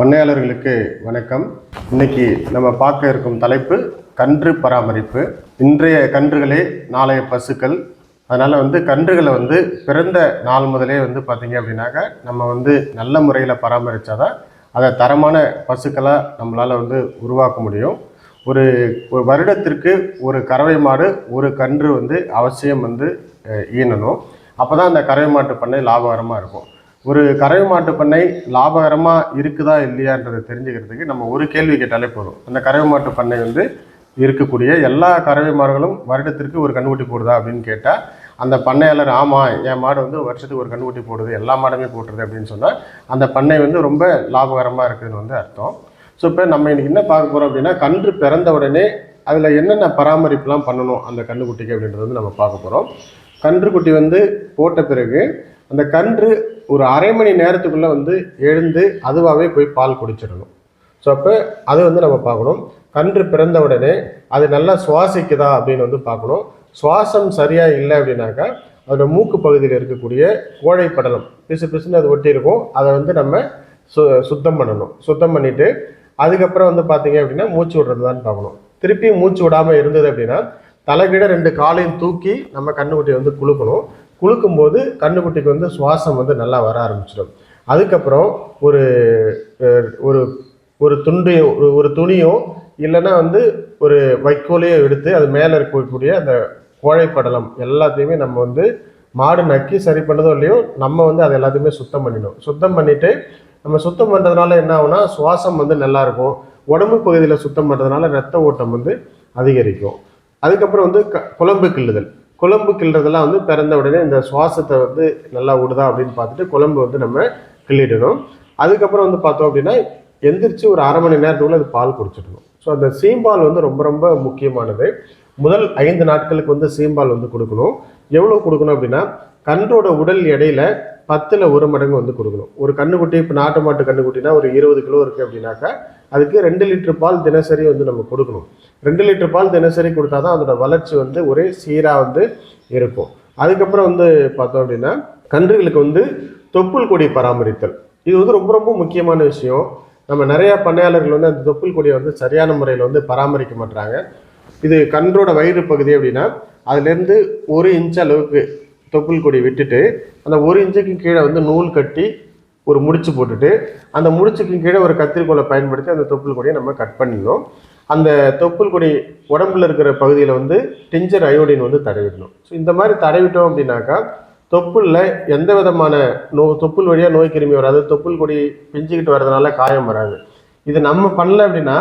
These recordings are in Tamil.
பண்ணையாளர்களுக்கு வணக்கம். இன்னைக்கு நம்ம பார்க்க இருக்கும் தலைப்பு கன்று பராமரிப்பு. இன்றைய கன்றுகளே நாளைய பசுக்கள். அதனால் வந்து கன்றுகளை வந்து பிறந்த நாள் முதலே வந்து பார்த்தீங்க அப்படின்னாக்க நம்ம வந்து நல்ல முறையில் பராமரித்தாதான் அதை தரமான பசுக்களாக நம்மளால் வந்து உருவாக்க முடியும். ஒரு ஒரு வருடத்திற்கு ஒரு கறவை மாடு ஒரு கன்று வந்து அவசியம் வந்து ஈனணும். அப்போ தான் அந்த கறவை மாட்டு பண்ணை லாபகரமாக இருக்கும். ஒரு கறவை மாட்டு பண்ணை லாபகரமாக இருக்குதா இல்லையான்றதை தெரிஞ்சுக்கிறதுக்கு நம்ம ஒரு கேள்வி கேட்டாலே போதும். அந்த கறவை மாட்டு பண்ணை வந்து இருக்கக்கூடிய எல்லா கறவை மாடுகளும் வருடத்திற்கு ஒரு கண்ணுக்குட்டி போடுதா அப்படின்னு கேட்டால் அந்த பண்ணையாளர் ஆமாம் என் மாடு வந்து வருஷத்துக்கு ஒரு கண்ணுக்குட்டி போடுது எல்லா மாடுமே போட்டுருது அப்படின்னு சொன்னால் அந்த பண்ணை வந்து ரொம்ப லாபகரமாக இருக்குதுன்னு வந்து அர்த்தம். ஸோ இப்போ நம்ம இன்னைக்கு என்ன பார்க்க போகிறோம் அப்படின்னா கன்று பிறந்த உடனே அதில் என்னென்ன பராமரிப்புலாம் பண்ணணும் அந்த கன்றுக்குட்டிக்கு அப்படின்றது வந்து நம்ம பார்க்க போகிறோம் கன்றுக்குட்டி வந்து போட்ட பிறகு அந்த கன்று ஒரு அரை மணி நேரத்துக்குள்ளே வந்து எழுந்து அதுவாகவே போய் பால் குடிச்சிடணும். ஸோ அப்போ அது வந்து நம்ம பார்க்கணும். கன்று பிறந்த உடனே அது நல்லா சுவாசிக்குதா அப்படின்னு வந்து பார்க்கணும். சுவாசம் சரியாக இல்லை அப்படின்னாக்கா அதோட மூக்கு பகுதியில் இருக்கக்கூடிய கோழை படலம் பிசு பிசுன்னு அது ஒட்டி இருக்கும். அதை வந்து நம்ம சு சுத்தம் பண்ணணும். சுத்தம் பண்ணிவிட்டு அதுக்கப்புறம் வந்து பார்த்தீங்க அப்படின்னா மூச்சு விடுறதுதான்னு பார்க்கணும். திருப்பி மூச்சு விடாமல் இருந்தது அப்படின்னா தலைகீழ ரெண்டு காலையும் தூக்கி நம்ம கண்ணுக்குட்டியை வந்து குழுக்கணும் குளுக்கும்போது கண்ணுக்குட்டிக்கு வந்து சுவாசம் வந்து நல்லா வர ஆரம்பிச்சிடும். அதுக்கப்புறம் ஒரு ஒரு ஒரு துண்டு ஒரு ஒரு துணியோ இல்லைன்னா வந்து ஒரு வைக்கோலையோ எடுத்து அது மேலே இருக்கக்கூடிய அந்த கோழைப்படலம் எல்லாத்தையுமே நம்ம வந்து மாடு நக்கி சரி பண்ணதோ இல்லையோ நம்ம வந்து அது எல்லாத்தையுமே சுத்தம் பண்ணிடணும். சுத்தம் பண்ணிட்டு நம்ம சுத்தம் பண்ணுறதுனால என்ன ஆகுனா சுவாசம் வந்து நல்லாயிருக்கும் உடம்பு பகுதியில் சுத்தம் பண்ணுறதுனால ரத்த ஓட்டம் வந்து அதிகரிக்கும். அதுக்கப்புறம் வந்து க குழம்பு கிள்ளுதல். குழம்பு கிள்றதெல்லாம் வந்து பிறந்த உடனே இந்த சுவாசத்தை வந்து நல்லா விடுதா அப்படின்னு பார்த்துட்டு குழம்பு வந்து நம்ம கிள்ளிடணும். அதுக்கப்புறம் வந்து பார்த்தோம் அப்படின்னா எந்திரிச்சு ஒரு அரை மணி நேரத்துக்குள்ள அது பால் குடிச்சிடணும். ஸோ அந்த சீம்பால் வந்து ரொம்ப ரொம்ப முக்கியமானது. முதல் ஐந்து நாட்களுக்கு வந்து சீம்பால் வந்து கொடுக்கணும். எவ்வளோ கொடுக்கணும் அப்படின்னா கன்றோட உடல் எடையில பத்தில் ஒரு மடங்கு வந்து கொடுக்கணும். ஒரு கண்ணுக்குட்டி இப்போ நாட்டு மாட்டு கண்ணுக்குட்டினா ஒரு இருபது கிலோ இருக்குது அப்படின்னாக்கா அதுக்கு ரெண்டு லிட்டர் பால் தினசரி வந்து நம்ம கொடுக்கணும். ரெண்டு லிட்டர் பால் தினசரி கொடுத்தா தான் அதோட வளர்ச்சி வந்து ஒரே சீராக வந்து இருக்கும். அதுக்கப்புறம் வந்து பார்த்தோம் அப்படின்னா கன்றுகளுக்கு வந்து தொப்புள் கொடி பராமரித்தல். இது வந்து ரொம்ப ரொம்ப முக்கியமான விஷயம். நம்ம நிறையா பண்ணையாளர்கள் வந்து அந்த தொப்புள் கொடியை வந்து சரியான முறையில் வந்து பராமரிக்க மாட்டாங்க இது கன்றோட வயிறு பகுதி அப்படின்னா அதுலேருந்து ஒரு இன்ச் அளவுக்கு தொப்புள் கொடி விட்டுட்டு அந்த ஒரு இன்ச்சுக்கு கீழே வந்து நூல் கட்டி ஒரு முடிச்சு போட்டுட்டு அந்த முடிச்சுக்கு கீழே ஒரு கத்திரிக்கோலை பயன்படுத்தி அந்த தொப்புள் கொடியை நம்ம கட் பண்ணிடணும் அந்த தொப்புள் கொடி உடம்புல இருக்கிற பகுதியில் வந்து டிஞ்சர் அயோடின் வந்து தடவிடணும். ஸோ இந்த மாதிரி தடவிட்டோம் அப்படின்னாக்கா தொப்புளில் எந்த விதமான நோ தொப்புள் வழியாக நோய் கிருமி வராது தொப்புள் கொடி பிஞ்சுக்கிட்டு வர்றதுனால காயம் வராது. இது நம்ம பண்ணல அப்படின்னா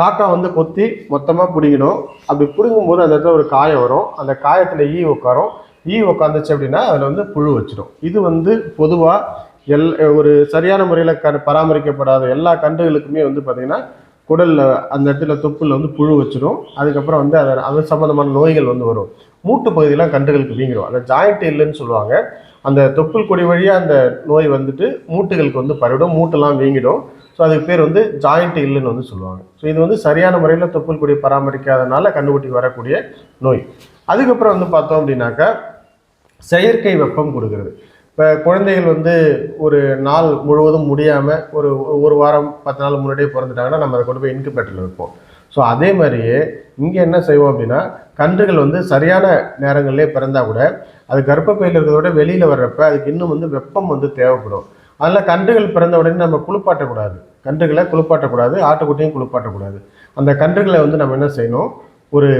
காக்கா வந்து கொத்தி மொத்தமாக பிடிக்கணும் அப்படி பிடுங்கும்போது அந்த இடத்துல ஒரு காயம் வரும். அந்த காயத்தில் ஈ உட்காரும் ஈ உட்காந்துச்சு அப்படின்னா அதில் வந்து புழு வச்சிடும். இது வந்து பொதுவாக எல் ஒரு சரியான முறையில் க பராமரிக்கப்படாத எல்லா கன்றுகளுக்குமே வந்து பார்த்திங்கன்னா குடலில் அந்த இடத்துல தொப்புல வந்து புழு வச்சிடும் அதுக்கப்புறம் வந்து அதை அது சம்மந்தமான நோய்கள் வந்து வரும். மூட்டு பகுதியெலாம் கன்றுகளுக்கு வீங்கிடும் அந்த ஜாயிண்ட் இல்லைன்னு சொல்லுவாங்க. அந்த தொப்புள் கொடி வழியாக அந்த நோய் வந்துட்டு மூட்டுகளுக்கு வந்து பரவிடும். மூட்டெல்லாம் வீங்கிடும். ஸோ அதுக்கு பேர் வந்து ஜாயிண்ட் இல்லைன்னு வந்து சொல்லுவாங்க. ஸோ இது வந்து சரியான முறையில் தொப்புள் கொடி பராமரிக்காதனால கண்டுக்குட்டிக்கு வரக்கூடிய நோய். அதுக்கப்புறம் வந்து பார்த்தோம் அப்படின்னாக்கா செயற்கை வெப்பம் கொடுக்கிறது. இப்போ குழந்தைகள் வந்து ஒரு நாள் முழுவதும் முடியாமல் ஒரு ஒரு வாரம் பத்து நாள் முன்னாடியே பிறந்துட்டாங்கன்னா நம்ம அதை கொண்டு போய் இன்குபேட்டரில் வைப்போம். ஸோ அதே மாதிரியே இங்கே என்ன செய்வோம் அப்படின்னா கன்றுகள் வந்து சரியான நேரங்களிலே பிறந்தா கூட அது கர்ப்பப்பையில் இருக்கிறத விட வெளியில் வர்றப்ப அதுக்கு இன்னும் வந்து வெப்பம் வந்து தேவைப்படும். அதில் கன்றுகள் பிறந்த உடனே நம்ம குளிப்பாட்டக்கூடாது. கன்றுகளை குளிப்பாட்டக்கூடாது ஆட்டுக்குட்டியும் குளிப்பாட்டக்கூடாது. அந்த கன்றுகளை வந்து நம்ம என்ன செய்யணும்? ஒரு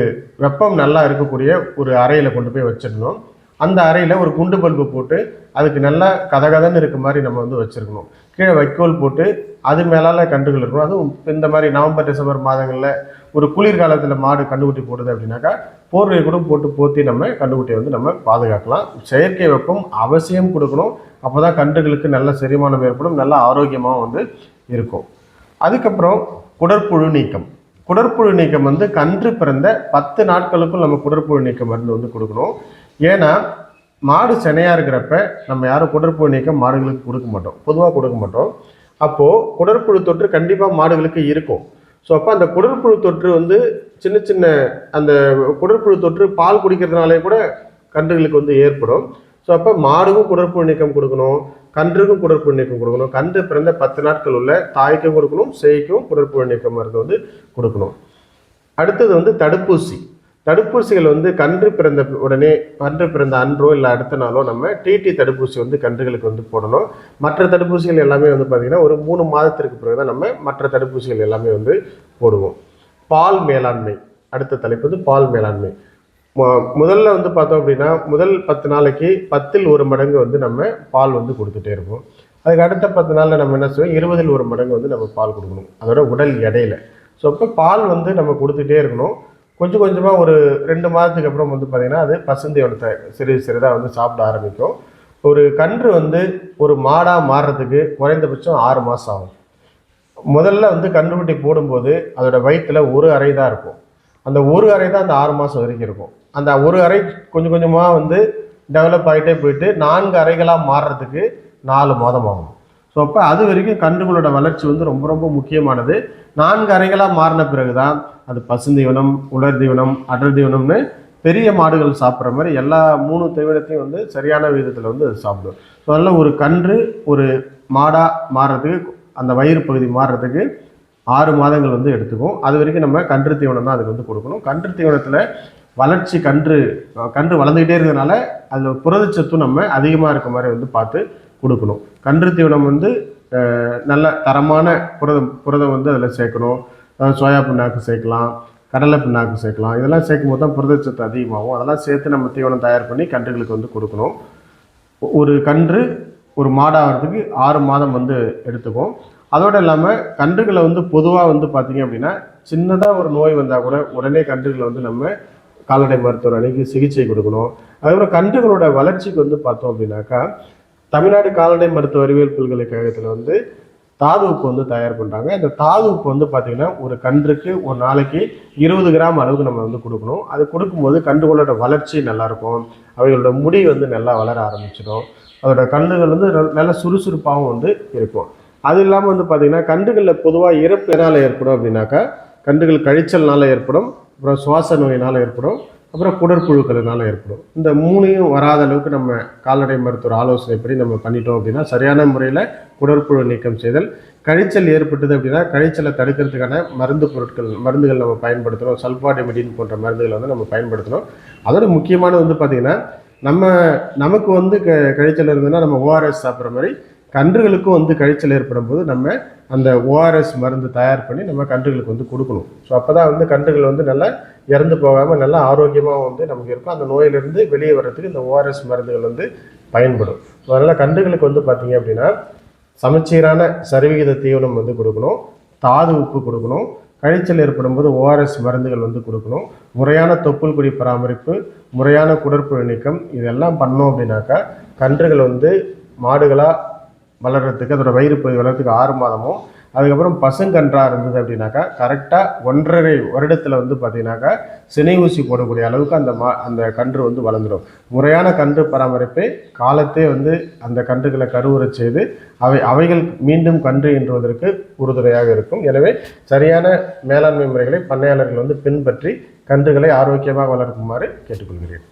வெப்பம் நல்லா இருக்கக்கூடிய ஒரு அறையில் கொண்டு போய் வச்சிடணும். அந்த அறையில் ஒரு குண்டு பல்பு போட்டு அதுக்கு நல்லா கதகதன்னு இருக்க மாதிரி நம்ம வந்து வச்சுருக்கணும். கீழே வைக்கோல் போட்டு அது மேலால் கன்றுகள் இருக்கணும் அதுவும் இந்த மாதிரி நவம்பர் டிசம்பர் மாதங்களில் ஒரு குளிர்காலத்தில் மாடு கண்டுக்குட்டி போடுது அப்படின்னாக்கா போர்வை கூட போட்டு போத்தி நம்ம கண்டுக்குட்டியை வந்து நம்ம பாதுகாக்கலாம். செயற்கை வெப்பம் அவசியம் கொடுக்கணும். அப்போ தான் கன்றுகளுக்கு நல்ல செரிமானம் ஏற்படும் நல்ல ஆரோக்கியமாகவும் வந்து இருக்கும். அதுக்கப்புறம் குடற்புழு நீக்கம். குடற்புழு நீக்கம் வந்து கன்று பிறந்த பத்து நாட்களுக்கும் நம்ம குடற்புழு நீக்க மருந்து வந்து கொடுக்கணும். ஏன்னா மாடு செனையாக இருக்கிறப்ப நம்ம யாரும் குடற்புழு நீக்கம் மாடுகளுக்கு கொடுக்க மாட்டோம். பொதுவாக கொடுக்க மாட்டோம். அப்போது குடற்புழு தொற்று கண்டிப்பாக மாடுகளுக்கு இருக்கும். ஸோ அப்போ அந்த குடற்புழு தொற்று வந்து சின்ன சின்ன அந்த குடற்புழு தொற்று பால் குடிக்கிறதுனாலே கூட கன்றுகளுக்கு வந்து ஏற்படும். ஸோ அப்போ மாடுக்கும் குடற்புழு நீக்கம் கொடுக்கணும் கன்றுக்கும் குடற்புழு நீக்கம் கொடுக்கணும். கன்று பிறந்த பத்து நாட்கள் உள்ள தாய்க்கும் கொடுக்கணும் சேய்க்கும் குடற்புழு நீக்கம் மருந்து வந்து கொடுக்கணும். அடுத்தது வந்து தடுப்பூசி. தடுப்பூசிகள் வந்து கன்று பிறந்த உடனே கன்று பிறந்த அன்றோ இல்லை அடுத்த நாளோ நம்ம டிடி தடுப்பூசி வந்து கன்றுகளுக்கு வந்து போடணும். மற்ற தடுப்பூசிகள் எல்லாமே வந்து பார்த்திங்கன்னா ஒரு மூணு மாதத்திற்கு பிறகு தான் நம்ம மற்ற தடுப்பூசிகள் எல்லாமே வந்து போடுவோம். பால் மேலாண்மை. அடுத்த தலைப்பு வந்து பால் மேலாண்மை. முதல்ல வந்து பார்த்தோம் அப்படின்னா முதல் பத்து நாளைக்கு பத்தில் ஒரு மடங்கு வந்து நம்ம பால் வந்து கொடுத்துட்டே இருப்போம். அதுக்கு அடுத்த பத்து நாளில் நம்ம என்ன செய்வோம்? இருபதில் ஒரு மடங்கு வந்து நம்ம பால் கொடுக்கணும். அதோட உடல் எடையில. ஸோ அப்போ பால் வந்து நம்ம கொடுத்துட்டே இருக்கணும். கொஞ்சம் கொஞ்சமாக ஒரு ரெண்டு மாதத்துக்கு அப்புறம் வந்து பார்த்திங்கன்னா அது பசுந்தையோட சிறிது சிறிதாக வந்து சாப்பிட ஆரம்பிக்கும். ஒரு கன்று வந்து ஒரு மாடாக மாறுறதுக்கு குறைந்தபட்சம் ஆறு மாதம் ஆகும். முதல்ல வந்து கன்றுக்குட்டி போடும்போது அதோடய வயிற்றுல ஒரு அறை தான் இருக்கும். அந்த ஒரு அறை தான் அந்த ஆறு மாதம் வரைக்கும் இருக்கும். அந்த ஒரு அறை கொஞ்சம் கொஞ்சமாக வந்து டெவலப் ஆகிட்டே போயிட்டு நான்கு அறைகளாக மாறுறதுக்கு நாலு மாதம் ஆகும். ஸோ அப்போ அது வரைக்கும் கன்றுகளோட வளர்ச்சி வந்து ரொம்ப ரொம்ப முக்கியமானது. நான்கு அறைகளாக மாறின பிறகு தான் அது பசுந்தீவனம் உலர் தீவனம் அடர் தீவனம்னு பெரிய மாடுகள் சாப்பிட்ற மாதிரி எல்லா மூணு தீவனத்தையும் வந்து சரியான விதத்தில் வந்து அது சாப்பிடும். ஸோ அதில் ஒரு கன்று ஒரு மாடாக மாறுறதுக்கு அந்த வயிறு பகுதி மாறுறதுக்கு ஆறு மாதங்கள் வந்து எடுத்துக்கும். அது வரைக்கும் நம்ம கன்று தீவனம் தான் அதுக்கு வந்து கொடுக்கணும். கன்று தீவனத்தில் வளர்ச்சி கன்று கன்று வளர்ந்துக்கிட்டே இருக்கிறதுனால அதில் புரதச்சத்தும் நம்ம அதிகமாக இருக்க மாதிரி வந்து பார்த்து கொடுக்கணும். கன்று தீவனம் வந்து நல்ல தரமான புரதம் புரதம் வந்து அதில் சேர்க்கணும். சோயா புண்ணாக்கு சேர்க்கலாம் கடலை புண்ணாக்கு சேர்க்கலாம். இதெல்லாம் சேர்க்கும் போது தான் புரதச்சத்து அதிகமாகும். அதெல்லாம் சேர்த்து நம்ம தீவனம் தயார் பண்ணி கன்றுகளுக்கு வந்து கொடுக்கணும். ஒரு கன்று ஒரு மாடாகிறதுக்கு ஆறு மாதம் வந்து எடுத்துக்கும். அதோடு இல்லாமல் கன்றுகளை வந்து பொதுவாக வந்து பார்த்திங்க அப்படின்னா சின்னதாக ஒரு நோய் வந்தால் கூட உடனே கன்றுகளை வந்து நம்ம கால்நடை மருத்துவர் அணுகி சிகிச்சை கொடுக்கணும். அதுக்கப்புறம் கன்றுகளோட வளர்ச்சிக்கு வந்து பார்த்தோம் அப்படின்னாக்கா தமிழ்நாடு கால்நடை மருத்துவ அறிவியல் பல்கலைக்கழகத்தில் வந்து தாது உப்பு வந்து தயார் பண்ணுறாங்க இந்த தாது உப்பு வந்து பார்த்திங்கன்னா ஒரு கன்றுக்கு ஒரு நாளைக்கு இருபது கிராம் அளவுக்கு நம்ம வந்து கொடுக்கணும். அது கொடுக்கும்போது கன்றுகளோட வளர்ச்சி நல்லாயிருக்கும். அவைகளோட முடி வந்து நல்லா வளர ஆரம்பிச்சிடும். அதோட கன்றுகள் வந்து நல்ல- சுறுசுறுப்பாகவும் வந்து இருக்கும். அது இல்லாமல் வந்து பார்த்திங்கன்னா கன்றுகளில் பொதுவாக இறப்பு எதனால் ஏற்படும் அப்படின்னாக்கா கன்றுகள் கழிச்சல்னால ஏற்படும் அப்புறம் சுவாச நோயினால் ஏற்படும். அப்புறம் குடற்புழுக்கள்னால ஏற்படும். இந்த மூணையும் வராத அளவுக்கு நம்ம கால்நடை மருத்துவர் ஆலோசனைப்படி நம்ம பண்ணிட்டோம் அப்படின்னா சரியான முறையில் குடற்புழு நீக்கம் செய்தல் கழிச்சல் ஏற்பட்டது அப்படின்னா கழிச்சலை தடுக்கிறதுக்கான மருந்து பொருட்கள் மருந்துகள் நம்ம பயன்படுத்தணும் சல்பாடிமிடின் போன்ற மருந்துகளை வந்து நம்ம பயன்படுத்தணும் அதோட முக்கியமானது வந்து பார்த்திங்கன்னா நம்ம நமக்கு வந்து க கழிச்சல் இருந்ததுன்னா நம்ம ஓஆர்எஸ் சாப்பிட்ற மாதிரி கன்றுகளுக்கும் வந்து கழிச்சல் ஏற்படும் போது நம்ம அந்த ஓஆர்எஸ் மருந்து தயார் பண்ணி நம்ம கன்றுகளுக்கு வந்து கொடுக்கணும். ஸோ அப்போ தான் வந்து கன்றுகள் வந்து நல்லா இறந்து போகாமல் நல்லா ஆரோக்கியமாக வந்து நமக்கு இருக்கும். அந்த நோயிலிருந்து வெளியே வர்றதுக்கு இந்த ஓஆர்எஸ் மருந்துகள் வந்து பயன்படும். ஸோ அதனால் கன்றுகளுக்கு வந்து பார்த்தீங்க அப்படின்னா சமச்சீரான சரிவிகித தீவனம் வந்து கொடுக்கணும். தாது உப்பு கொடுக்கணும். கழிச்சல் ஏற்படும் போது ஓஆர்எஸ் மருந்துகள் வந்து கொடுக்கணும். முறையான தொப்புள் குடி பராமரிப்பு முறையான குடற்புழு நீக்கம் இதெல்லாம் பண்ணோம் அப்படின்னாக்கா கன்றுகள் வந்து மாடுகளாக வளர்கிறதுக்கு அதோட வயிறு பகுதி வளர்கிறதுக்கு ஆறு மாதமும் அதுக்கப்புறம் பசுங்கன்றாக இருந்தது அப்படின்னாக்கா கரெக்டாக ஒன்றரை வருடத்தில் வந்து பார்த்தீங்கன்னாக்கா சினை ஊசி போடக்கூடிய அளவுக்கு அந்த மா அந்த கன்று வந்து வளர்ந்துடும். முறையான கன்று பராமரிப்பை காலத்தே வந்து அந்த கன்றுகளை கருவுறச் செய்து அவை அவைகள் மீண்டும் கன்று என்றுவதற்கு உறுதுணையாக இருக்கும். எனவே சரியான மேலாண்மை முறைகளை பண்ணையாளர்கள் வந்து பின்பற்றி கன்றுகளை ஆரோக்கியமாக வளர்க்குமாறு கேட்டுக்கொள்கிறேன்.